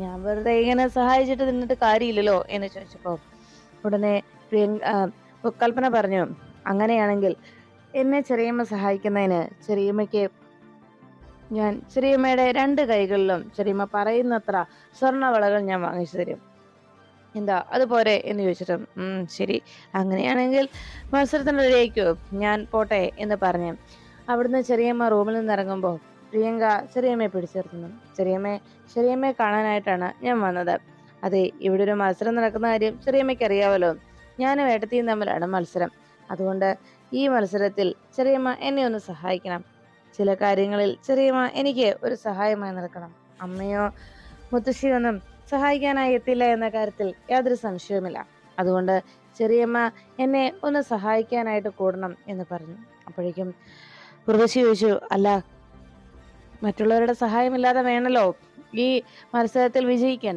ഞാൻ വെറുതെ ഇങ്ങനെ സഹായിച്ചിട്ട് നിന്നിട്ട് കാര്യമില്ലല്ലോ എന്ന് ചോദിച്ചപ്പോൾ ഉടനെ കൽപ്പന പറഞ്ഞു അങ്ങനെയാണെങ്കിൽ എന്നെ ചെറിയമ്മ സഹായിക്കുന്നതിന് ചെറിയമ്മയ്ക്ക് ഞാൻ ചെറിയമ്മയുടെ രണ്ട് കൈകളിലും ചെറിയമ്മ പറയുന്നത്ര സ്വർണവളകൾ ഞാൻ വാങ്ങിച്ചു തരും. എന്താ അതുപോലെ? എന്ന് ചോദിച്ചിട്ടും ശരി. അങ്ങനെയാണെങ്കിൽ മത്സരത്തിന് റെഡിയാക്കോ ഞാൻ പോട്ടെ എന്ന് പറഞ്ഞു അവിടുന്ന് ചെറിയമ്മ റൂമിൽ നിന്ന് ഇറങ്ങുമ്പോൾ പ്രിയങ്ക ചെറിയമ്മയെ പിടിച്ചിരുത്തുന്നു ചെറിയമ്മയെ ചെറിയമ്മയെ കാണാനായിട്ടാണ് ഞാൻ വന്നത്. അതെ ഇവിടെ ഒരു മത്സരം നടക്കുന്ന കാര്യം ചെറിയമ്മയ്ക്ക് അറിയാമല്ലോ ഞാനും ഏട്ടത്തിയും തമ്മിലാണ് മത്സരം. അതുകൊണ്ട് ഈ മത്സരത്തിൽ ചെറിയമ്മ എന്നെ ഒന്ന് സഹായിക്കണം. ചില കാര്യങ്ങളിൽ ചെറിയമ്മ എനിക്ക് ഒരു സഹായമായി നിൽക്കണം അമ്മയോ മുത്തശ്ശിയൊന്നും സഹായിക്കാനായി എത്തില്ല എന്ന കാര്യത്തിൽ യാതൊരു സംശയവുമില്ല. അതുകൊണ്ട് ചെറിയമ്മ എന്നെ ഒന്ന് സഹായിക്കാനായിട്ട് കൂടണം എന്ന് പറഞ്ഞു. അപ്പോഴേക്കും ഉർവശി ചോദിച്ചു അല്ല മറ്റുള്ളവരുടെ സഹായമില്ലാതെ വേണല്ലോ ഈ മത്സരത്തിൽ വിജയിക്കാൻ.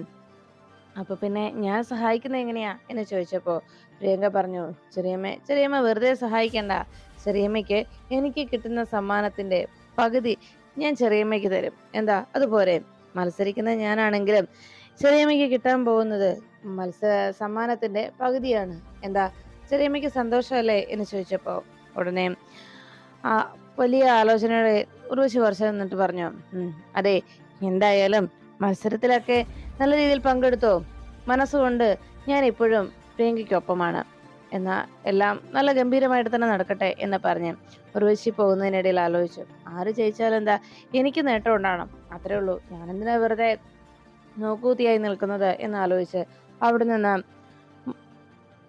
അപ്പൊ പിന്നെ ഞാൻ സഹായിക്കുന്നത് എങ്ങനെയാ? എന്ന് ചോദിച്ചപ്പോ പ്രിയങ്ക പറഞ്ഞു ചെറിയമ്മ ചെറിയമ്മ വെറുതെ സഹായിക്കണ്ട. ചെറിയമ്മയ്ക്ക് എനിക്ക് കിട്ടുന്ന സമ്മാനത്തിന്റെ പകുതി ഞാൻ ചെറിയമ്മയ്ക്ക് തരും. എന്താ? അതുപോലെ മത്സരിക്കുന്ന ഞാനാണെങ്കിലും ചെറിയമ്മയ്ക്ക് കിട്ടാൻ പോകുന്നത് മത്സര സമ്മാനത്തിന്റെ പകുതിയാണ്. എന്താ? ചെറിയമ്മയ്ക്ക് സന്തോഷമല്ലേ? എന്ന് ചോദിച്ചപ്പോ ഉടനെ വലിയ ആലോചനയുടെ ഉർവശി കുറച്ച് നിന്നിട്ട് പറഞ്ഞു അതെ എന്തായാലും മത്സരത്തിലൊക്കെ നല്ല രീതിയിൽ പങ്കെടുത്തോ. മനസ്സുകൊണ്ട് ഞാൻ ഇപ്പോഴും പ്രിയങ്കയ്ക്കൊപ്പമാണ്. എന്നാ എല്ലാം നല്ല ഗംഭീരമായിട്ട് തന്നെ നടക്കട്ടെ എന്ന് പറഞ്ഞ് ഉർവശി പോകുന്നതിനിടയിൽ ആലോചിച്ചു. ആര് ജയിച്ചാലും എന്താ എനിക്ക് നേട്ടം ഉണ്ടാവണം. അത്രേ ഉള്ളൂ. ഞാനെന്തിനാ വെറുതെ നോക്കൂത്തിയായി നിൽക്കുന്നത് എന്ന് ആലോചിച്ച് അവിടെ നിന്ന്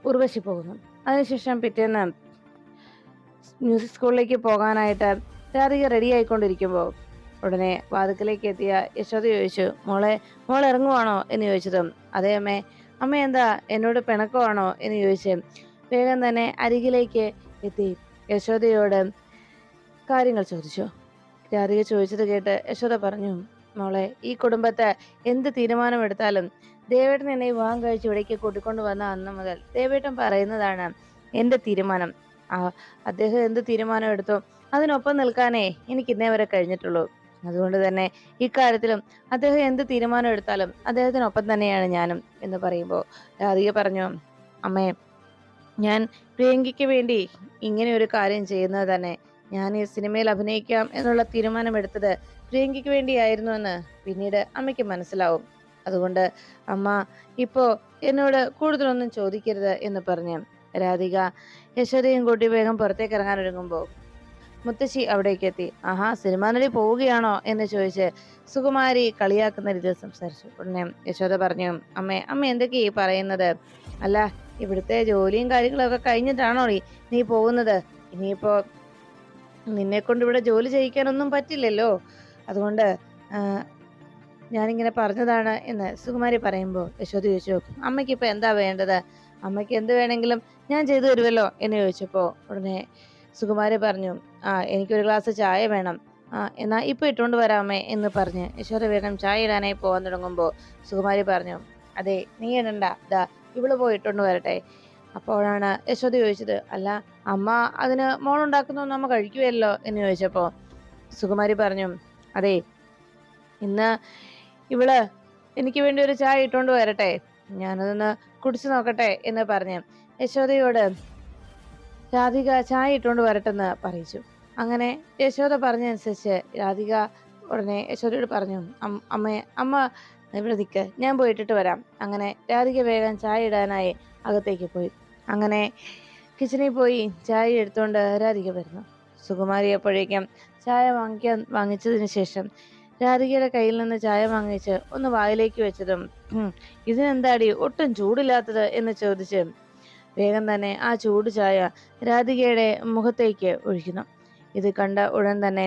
ഉർവശി പോകുന്നു. അതിനുശേഷം പിറ്റേന്ന് മ്യൂസിക് സ്കൂളിലേക്ക് പോകാനായിട്ട് രാധിക റെഡി ആയിക്കൊണ്ടിരിക്കുമ്പോൾ ഉടനെ വാതുക്കലേക്ക് എത്തിയ യശോദ ചോദിച്ചു മോളെ മോൾ ഇറങ്ങുവാണോ? എന്ന് ചോദിച്ചതും അതേ അമ്മേ അമ്മ എന്താ എന്നോട് പിണക്കമാണോ? എന്ന് ചോദിച്ച് വേഗം തന്നെ അരികിലേക്ക് എത്തി. യശോദയോട് കാര്യങ്ങൾ ചോദിച്ചു. രാധിക ചോദിച്ചത് കേട്ട് യശോദ പറഞ്ഞു മോളെ ഈ കുടുംബത്തെ എന്ത് തീരുമാനമെടുത്താലും ദേവേട്ടൻ എന്നെ വിവാഹം കഴിച്ച് ഇവിടേക്ക് കൂട്ടിക്കൊണ്ട് വന്ന അന്ന് മുതൽ ദേവേട്ടൻ പറയുന്നതാണ് എന്റെ തീരുമാനം. ആ അദ്ദേഹം എന്ത് തീരുമാനം എടുത്തോ? അതിനൊപ്പം നിൽക്കാനേ എനിക്ക് ഇന്നേ വരെ കഴിഞ്ഞിട്ടുള്ളൂ. അതുകൊണ്ട് തന്നെ ഇക്കാര്യത്തിലും അദ്ദേഹം എന്ത് തീരുമാനം എടുത്താലും അദ്ദേഹത്തിനൊപ്പം തന്നെയാണ് ഞാനും എന്ന് പറയുമ്പോൾ രാധിക പറഞ്ഞു അമ്മേ ഞാൻ പ്രിയങ്കയ്ക്ക് വേണ്ടി ഇങ്ങനെ ഒരു കാര്യം ചെയ്യുന്നത് തന്നെ ഞാൻ ഈ സിനിമയിൽ അഭിനയിക്കാം എന്നുള്ള തീരുമാനമെടുത്തത് പ്രിയങ്കയ്ക്ക് വേണ്ടിയായിരുന്നു എന്ന് പിന്നീട് അമ്മയ്ക്ക് മനസ്സിലാവും. അതുകൊണ്ട് അമ്മ ഇപ്പോൾ എന്നോട് കൂടുതലൊന്നും ചോദിക്കരുത് എന്ന് പറഞ്ഞ് രാധിക യശോദയും കൂട്ടി വേഗം പുറത്തേക്ക് ഇറങ്ങാൻ ഒരുങ്ങുമ്പോൾ മുത്തശ്ശി അവിടേക്ക് എത്തി. ആഹാ സിനിമാ നടി പോവുകയാണോ? എന്ന് ചോദിച്ച് സുകുമാരി കളിയാക്കുന്ന രീതിയിൽ സംസാരിച്ചു. ഉടനെ യശോദ പറഞ്ഞു അമ്മേ അമ്മ എന്തൊക്കെയാ ഈ പറയുന്നത്? അല്ല ഇവിടുത്തെ ജോലിയും കാര്യങ്ങളൊക്കെ കഴിഞ്ഞിട്ടാണോ നീ പോകുന്നത്? ഇനിയിപ്പോ നിന്നെ കൊണ്ട് ഇവിടെ ജോലി ചെയ്യിക്കാനൊന്നും പറ്റില്ലല്ലോ. അതുകൊണ്ട് ഞാനിങ്ങനെ പറഞ്ഞതാണ് എന്ന് സുകുമാരി പറയുമ്പോൾ യശോദ ചോദിച്ചു അമ്മയ്ക്ക് ഇപ്പൊ എന്താ വേണ്ടത്? അമ്മയ്ക്ക് എന്ത് വേണമെങ്കിലും ഞാൻ ചെയ്തു തരുമല്ലോ എന്ന് ചോദിച്ചപ്പോൾ ഉടനെ സുകുമാരി പറഞ്ഞു ആ എനിക്കൊരു ഗ്ലാസ് ചായ വേണം. ആ എന്നാൽ ഇപ്പോൾ ഇട്ടുകൊണ്ട് വരാമേ എന്ന് പറഞ്ഞ് യശോദ വേഗം ചായ ഇടാനായി പോകാൻ തുടങ്ങുമ്പോൾ സുകുമാരി പറഞ്ഞു അതെ നീ ഇടണ്ട. ദാ ഇവൾ പോയി ഇട്ടുകൊണ്ട് വരട്ടെ. അപ്പോഴാണ് യശോദ ചോദിച്ചത് അല്ല അമ്മ അതിന് മോളുണ്ടാക്കുന്നു നമ്മൾ കഴിക്കുമല്ലോ എന്ന് ചോദിച്ചപ്പോൾ സുകുമാരി പറഞ്ഞു അതെ ഇന്ന് ഇവൾ എനിക്ക് വേണ്ടി ഒരു ചായ ഇട്ടുകൊണ്ട് വരട്ടെ. ഞാനതൊന്ന് കുടിച്ചു നോക്കട്ടെ. എന്ന് പറഞ്ഞു യശോദയോട് രാധിക ചായ ഇട്ടുകൊണ്ട് വരട്ടെന്ന് പറയിച്ചു. അങ്ങനെ യശോദ പറഞ്ഞതനുസരിച്ച് രാധിക ഉടനെ യശോദയോട് പറഞ്ഞു അമ്മയെ അമ്മേ ഇവിടെ നിൽക്ക് ഞാൻ പോയിട്ടിട്ട് വരാം. അങ്ങനെ രാധിക വേഗം ചായ ഇടാനായി അകത്തേക്ക് പോയി. അങ്ങനെ കിച്ചണിൽ പോയി ചായ എടുത്തുകൊണ്ട് രാധിക വരുന്നു. സുകുമാരി ചായ വാങ്ങിക്കാൻ വാങ്ങിച്ചതിന് ശേഷം രാധികയുടെ കയ്യിൽ നിന്ന് ചായ വാങ്ങിച്ച് ഒന്ന് വായിലേക്ക് വെച്ചതും ഇതിനെന്താടി ഒട്ടും ചൂടില്ലാത്തത്? എന്ന് ചോദിച്ച് വേഗം തന്നെ ആ ചൂട് ചായ രാധികയുടെ മുഖത്തേക്ക് ഒഴിക്കുന്നു. ഇത് കണ്ട ഉടൻ തന്നെ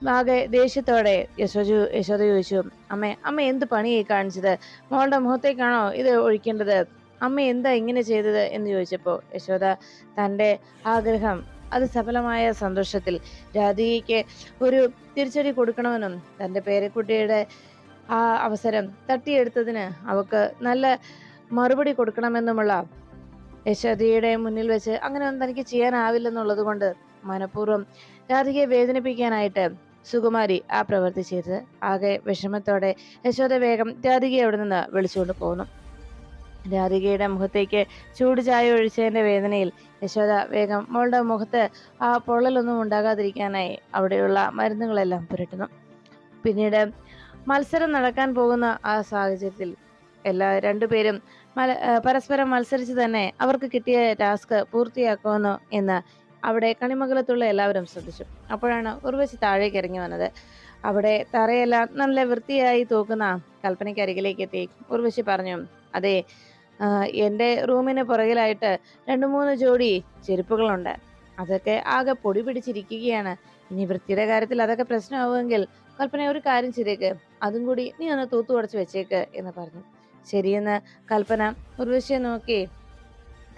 ആകെ ദേഷ്യത്തോടെ യശോജു യശോദ ചോദിച്ചു അമ്മേ അമ്മ എന്ത് പണിയായി കാണിച്ചത്? മോളുടെ മുഖത്തേക്കാണോ ഇത് ഒഴിക്കേണ്ടത്? അമ്മ എന്താ ഇങ്ങനെ ചെയ്തത്? എന്ന് ചോദിച്ചപ്പോൾ യശോദ തന്റെ ആഗ്രഹം അത് സഫലമായ സന്തോഷത്തിൽ രാധികയ്ക്ക് ഒരു തിരിച്ചടി കൊടുക്കണമെന്നും തന്റെ പേരക്കുട്ടിയുടെ ആ അവസരം തട്ടിയെടുത്തതിന് അവക്ക് നല്ല മറുപടി കൊടുക്കണമെന്നുമുള്ള യശോദയുടെ മുന്നിൽ വെച്ച് അങ്ങനെ ഒന്നും തനിക്ക് ചെയ്യാനാവില്ലെന്നുള്ളത് കൊണ്ട് മനഃപൂർവം രാധികയെ വേദനിപ്പിക്കാനായിട്ട് സുകുമാരി ആ പ്രവൃത്തി ചെയ്തത്. ആകെ വിഷമത്തോടെ യശോദ വേഗം രാധികയെ അവിടെ നിന്ന് വിളിച്ചുകൊണ്ട് പോകുന്നു രാധികയുടെ മുഖത്തേക്ക് ചൂട് ചായ ഒഴിച്ചതിന്റെ വേദനയിൽ യശോദ വേഗം മോളുടെ മുഖത്ത് ആ പൊള്ളലൊന്നും ഉണ്ടാകാതിരിക്കാനായി അവിടെയുള്ള മരുന്നുകളെല്ലാം പുരട്ടുന്നു. പിന്നീട് മത്സരം നടക്കാൻ പോകുന്ന ആ സാഹചര്യത്തിൽ എല്ലാ രണ്ടുപേരും പരസ്പരം മത്സരിച്ച് തന്നെ അവർക്ക് കിട്ടിയ ടാസ്ക് പൂർത്തിയാക്കുമെന്നോ എന്ന് അവിടെ കണിമംഗലത്തുള്ള എല്ലാവരും ശ്രദ്ധിച്ചു. അപ്പോഴാണ് ഉർവശി താഴേക്ക് ഇറങ്ങി വന്നത്. അവിടെ തറയെല്ലാം നല്ല വൃത്തിയായി തൂക്കുന്ന കൽപ്പനയ്ക്ക് അരികിലേക്ക് എത്തി. ഉർവശി പറഞ്ഞു അതെ എന്റെ റൂമിന് പുറകിലായിട്ട് രണ്ട് മൂന്ന് ജോഡി ചെരുപ്പുകളുണ്ട്. അതൊക്കെ ആകെ പൊടി പിടിച്ചിരിക്കുകയാണ്. ഇനി വൃത്തിയുടെ കാര്യത്തിൽ അതൊക്കെ പ്രശ്നമാവുമെങ്കിൽ കൽപ്പന ഒരു കാര്യം ചെയ്തേക്ക്. അതും കൂടി നീ ഒന്ന് തൂത്തു ഉടച്ച് വെച്ചേക്ക് എന്ന് പറഞ്ഞു. ശരിയെന്ന് കൽപ്പന ഉർവശിയെ നോക്കി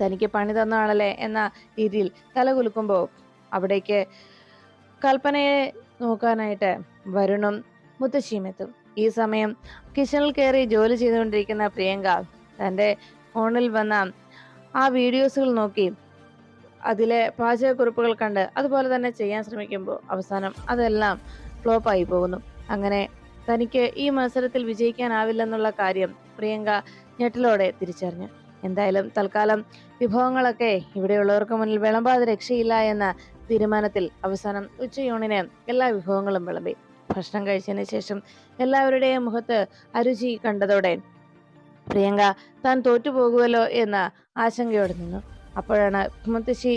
തനിക്ക് പണി തന്നാണല്ലേ എന്ന രീതിയിൽ തലകുലുക്കുമ്പോൾ അവിടേക്ക് കൽപ്പനയെ നോക്കാനായിട്ട് വരുണും മുത്തശ്ശിയും എത്തും. ഈ സമയം കിച്ചണിൽ കയറി ജോലി ചെയ്തുകൊണ്ടിരിക്കുന്ന പ്രിയങ്ക തന്റെ ഫോണിൽ വന്ന ആ വീഡിയോസുകൾ നോക്കി അതിലെ പാചകക്കുറിപ്പുകൾ കണ്ട് അതുപോലെ തന്നെ ചെയ്യാൻ ശ്രമിക്കുമ്പോൾ അവസാനം അതെല്ലാം ഫ്ലോപ്പായി പോകുന്നു. അങ്ങനെ തനിക്ക് ഈ മത്സരത്തിൽ വിജയിക്കാനാവില്ലെന്നുള്ള കാര്യം പ്രിയങ്ക ഞെട്ടലോടെ തിരിച്ചറിഞ്ഞു. എന്തായാലും തൽക്കാലം വിഭവങ്ങളൊക്കെ ഇവിടെയുള്ളവർക്ക് മുന്നിൽ വിളമ്പാതെ രക്ഷയില്ല എന്ന തീരുമാനത്തിൽ അവസാനം ഉച്ചയൂണിന് എല്ലാ വിഭവങ്ങളും വിളമ്പി. ഭക്ഷണം കഴിച്ചതിന് ശേഷം എല്ലാവരുടെയും മുഖത്ത് അരുചി കണ്ടതോടെ പ്രിയങ്ക താൻ തോറ്റുപോകുമല്ലോ എന്ന ആശങ്കയോടെ നിന്നു. അപ്പോഴാണ് മുത്തശ്ശി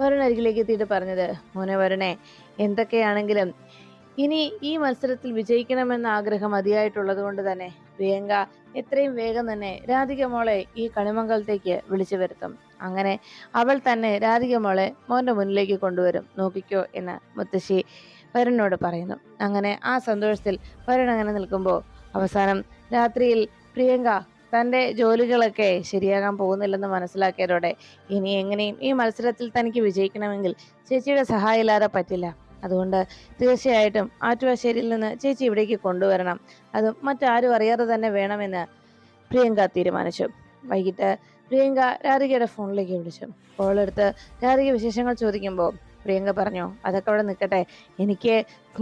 വരുണരികിലേക്ക് എത്തിയിട്ട് പറഞ്ഞത് മോനെ വരുണെ എന്തൊക്കെയാണെങ്കിലും ഇനി ഈ മത്സരത്തിൽ വിജയിക്കണമെന്ന ആഗ്രഹം അതിയായിട്ടുള്ളത് കൊണ്ട് തന്നെ പ്രിയങ്ക എത്രയും വേഗം തന്നെ രാധിക മോളെ ഈ കണിമംഗലത്തേക്ക് വിളിച്ചു വരുത്തും. അങ്ങനെ അവൾ തന്നെ രാധിക മോളെ മോന്റെ മുന്നിലേക്ക് കൊണ്ടുവരും. നോക്കിക്കോ എന്ന് മുത്തശ്ശി വരുണിനോട് പറയുന്നു. അങ്ങനെ ആ സന്തോഷത്തിൽ വരുൺ അങ്ങനെ നിൽക്കുമ്പോൾ അവസാനം രാത്രിയിൽ പ്രിയങ്ക തന്റെ ജോലികളൊക്കെ ശരിയാകാൻ പോകുന്നില്ലെന്ന് മനസ്സിലാക്കിയതോടെ ഇനി എങ്ങനെയും ഈ മത്സരത്തിൽ തനിക്ക് വിജയിക്കണമെങ്കിൽ ചേച്ചിയുടെ സഹായം ഇല്ലാതെ പറ്റില്ല. അതുകൊണ്ട് തീർച്ചയായിട്ടും ആറ്റുവാശ്ശേരിയിൽ നിന്ന് ചേച്ചി ഇവിടേക്ക് കൊണ്ടുവരണം. അതും മറ്റാരും അറിയാതെ തന്നെ വേണമെന്ന് പ്രിയങ്ക തീരുമാനിച്ചു. വൈകിട്ട് പ്രിയങ്ക രാധികയുടെ ഫോണിലേക്ക് വിളിച്ചു. കോളെടുത്ത് രാധിക വിശേഷങ്ങൾ ചോദിക്കുമ്പോൾ പ്രിയങ്ക പറഞ്ഞു അതൊക്കെ അവിടെ നിൽക്കട്ടെ. എനിക്ക്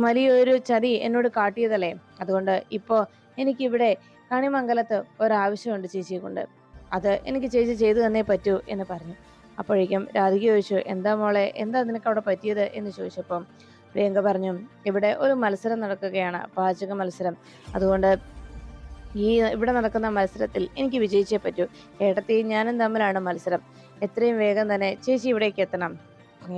വലിയൊരു ചതി എന്നോട് കാട്ടിയതല്ലേ? അതുകൊണ്ട് ഇപ്പോൾ എനിക്കിവിടെ കണിമംഗലത്ത് ഒരാവശ്യമുണ്ട് ചേച്ചിയെ കൊണ്ട് അത് എനിക്ക് ചേച്ചി ചെയ്തു തന്നേ പറ്റൂ എന്ന് പറഞ്ഞു. അപ്പോഴേക്കും രാധിക ചോദിച്ചു എന്താ മോളെ എന്താ നിനക്ക് അവിടെ പറ്റിയത്? എന്ന് ചോദിച്ചപ്പം പ്രിയങ്ക പറഞ്ഞു ഇവിടെ ഒരു മത്സരം നടക്കുകയാണ് പാചക മത്സരം. അതുകൊണ്ട് ഈ ഇവിടെ നടക്കുന്ന മത്സരത്തിൽ എനിക്ക് വിജയിച്ചേ പറ്റൂ. ഏട്ടത്തിയും ഞാനും തമ്മിലാണ് മത്സരം. എത്രയും വേഗം തന്നെ ചേച്ചി ഇവിടേക്ക് എത്തണം.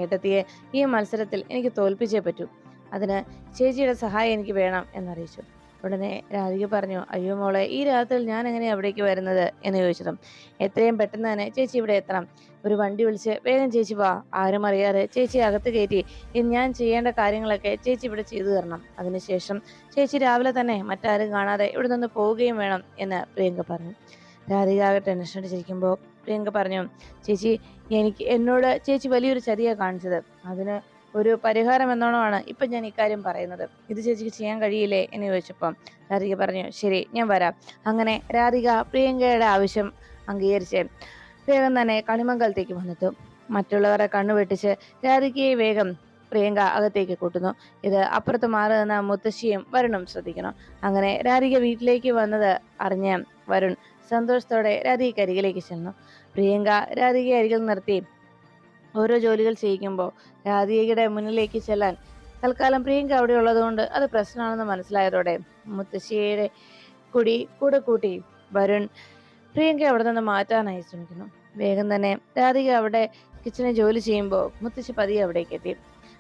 ഏട്ടത്തിയെ ഈ മത്സരത്തിൽ എനിക്ക് തോൽപ്പിച്ചേ പറ്റൂ. അതിന് ചേച്ചിയുടെ സഹായം എനിക്ക് വേണം എന്നറിയിച്ചു. ഉടനെ രാധിക പറഞ്ഞു അയ്യോ മോളെ ഈ രാത്രിയിൽ ഞാൻ എങ്ങനെയാണ് അവിടേക്ക് വരുന്നത്? എന്ന് ചോദിച്ചതും എത്രയും പെട്ടെന്ന് തന്നെ ചേച്ചി ഇവിടെ എത്തണം. ഒരു വണ്ടി വിളിച്ച് വേഗം ചേച്ചി വാ. ആരും അറിയാതെ ചേച്ചി അകത്ത് കയറ്റി. ഇനി ഞാൻ ചെയ്യേണ്ട കാര്യങ്ങളൊക്കെ ചേച്ചി ഇവിടെ ചെയ്തു തരണം. അതിനുശേഷം ചേച്ചി രാവിലെ തന്നെ മറ്റാരും കാണാതെ ഇവിടെ നിന്ന് പോവുകയും വേണം എന്ന് പ്രിയങ്ക പറഞ്ഞു. രാധിക ആകെ ടെൻഷൻ അടിച്ചിരിക്കുമ്പോൾ പ്രിയങ്ക പറഞ്ഞു ചേച്ചി എനിക്ക് എന്നോട് ചേച്ചി വലിയൊരു ചതിയാണ് കാണിച്ചത്. അതിന് ഒരു പരിഹാരം എന്നോണമാണ് ഇപ്പൊ ഞാൻ ഇക്കാര്യം പറയുന്നത്. ഇത് ചേച്ചിക്ക് ചെയ്യാൻ കഴിയില്ലേ? എന്ന് ചോദിച്ചപ്പം രാധിക പറഞ്ഞു ശരി ഞാൻ വരാം. അങ്ങനെ രാധിക പ്രിയങ്കയുടെ ആവശ്യം അംഗീകരിച്ച് വേഗം തന്നെ കണിമംഗലത്തേക്ക് വന്നെത്തും. മറ്റുള്ളവരെ കണ്ണുവെട്ടിച്ച് രാധികയെ വേഗം പ്രിയങ്ക അകത്തേക്ക് കൂട്ടുന്നു. ഇത് അപ്പുറത്ത് മാറി നിന്ന മുത്തശ്ശിയും വരുണും ശ്രദ്ധിക്കണം. അങ്ങനെ രാധിക വീട്ടിലേക്ക് വന്നത് അറിഞ്ഞ വരുൺ സന്തോഷത്തോടെ രാധികയ്ക്ക് അരികിലേക്ക് ചെന്നു. പ്രിയങ്ക രാധികയെ അരികിൽ നിർത്തി ഓരോ ജോലികൾ ചെയ്യിക്കുമ്പോൾ രാധികയുടെ മുന്നിലേക്ക് ചെല്ലാൻ തൽക്കാലം പ്രിയങ്ക അവിടെ ഉള്ളതുകൊണ്ട് അത് പ്രശ്നമാണെന്ന് മനസ്സിലായതോടെ മുത്തശ്ശിയുടെ കുടി കൂടെ കൂട്ടി വരുൺ പ്രിയങ്ക അവിടെ നിന്ന് മാറ്റാനായി ശ്രമിക്കുന്നു. വേഗം തന്നെ രാധിക അവിടെ കിച്ചണിൽ ജോലി ചെയ്യുമ്പോൾ മുത്തശ്ശി പതിയെ അവിടേക്ക് എത്തി.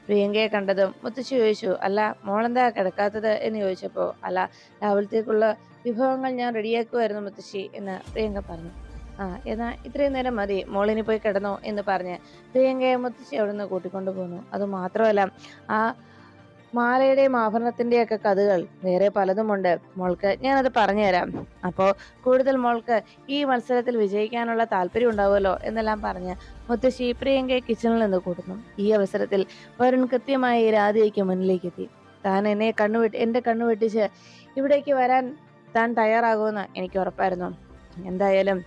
പ്രിയങ്കയെ കണ്ടതും മുത്തശ്ശി ചോദിച്ചു അല്ല മോളെന്താ കിടക്കാത്തത്? എന്ന് ചോദിച്ചപ്പോൾ അല്ല രാവിലത്തേക്കുള്ള വിഭവങ്ങൾ ഞാൻ റെഡിയാക്കുമായിരുന്നു മുത്തശ്ശി എന്ന് പ്രിയങ്ക പറഞ്ഞു. ആ എന്നാ ഇത്രയും നേരം മതി. മോളിനി പോയി കിടന്നോ എന്ന് പറഞ്ഞ് പ്രിയങ്കയെ മുത്തശ്ശി അവിടുന്ന് കൂട്ടിക്കൊണ്ടു പോന്നു. അത് മാത്രമല്ല ആ മാലയുടെയും ആഭരണത്തിന്റെയൊക്കെ കഥകൾ വേറെ പലതുമുണ്ട്. മോൾക്ക് ഞാനത് പറഞ്ഞുതരാം. അപ്പോൾ കൂടുതൽ മോൾക്ക് ഈ മത്സരത്തിൽ വിജയിക്കാനുള്ള താല്പര്യം ഉണ്ടാവുമല്ലോ എന്നെല്ലാം പറഞ്ഞ് മുത്തശ്ശി പ്രിയങ്കയെ കിച്ചണിൽ നിന്ന് കൂട്ടുന്നു. ഈ അവസരത്തിൽ വരുൺ കൃത്യമായി രാധയ്ക്ക് മുന്നിലേക്ക് എത്തി താൻ എന്നെ കണ്ണുവെട്ടി എന്റെ കണ്ണു വെട്ടിച്ച് ഇവിടേക്ക് വരാൻ താൻ തയ്യാറാകുമെന്ന് എനിക്ക് ഉറപ്പായിരുന്നു. എന്തായാലും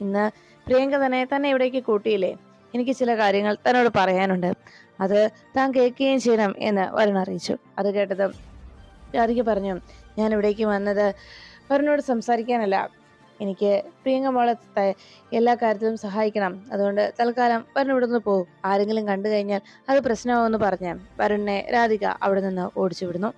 ഇന്ന് പ്രിയങ്ക തന്നെ തന്നെ ഇവിടേക്ക് കൂട്ടിയില്ലേ? എനിക്ക് ചില കാര്യങ്ങൾ തന്നോട് പറയാനുണ്ട്. അത് താൻ കേൾക്കുകയും ചെയ്യണം എന്ന് വരുൺ അറിയിച്ചു. അത് കേട്ടതും രാധിക പറഞ്ഞു ഞാൻ ഇവിടേക്ക് വന്നത് വരുണോട് സംസാരിക്കാനല്ല. എനിക്ക് പ്രിയങ്ക മോളെ എല്ലാ കാര്യത്തിലും സഹായിക്കണം. അതുകൊണ്ട് തൽക്കാലം വരുൺ ഇവിടെ നിന്ന് പോകും ആരെങ്കിലും കണ്ടു കഴിഞ്ഞാൽ അത് പ്രശ്നമാവുമെന്ന് പറഞ്ഞ് വരുണിനെ രാധിക അവിടെ നിന്ന് ഓടിച്ചു വിടുന്നു.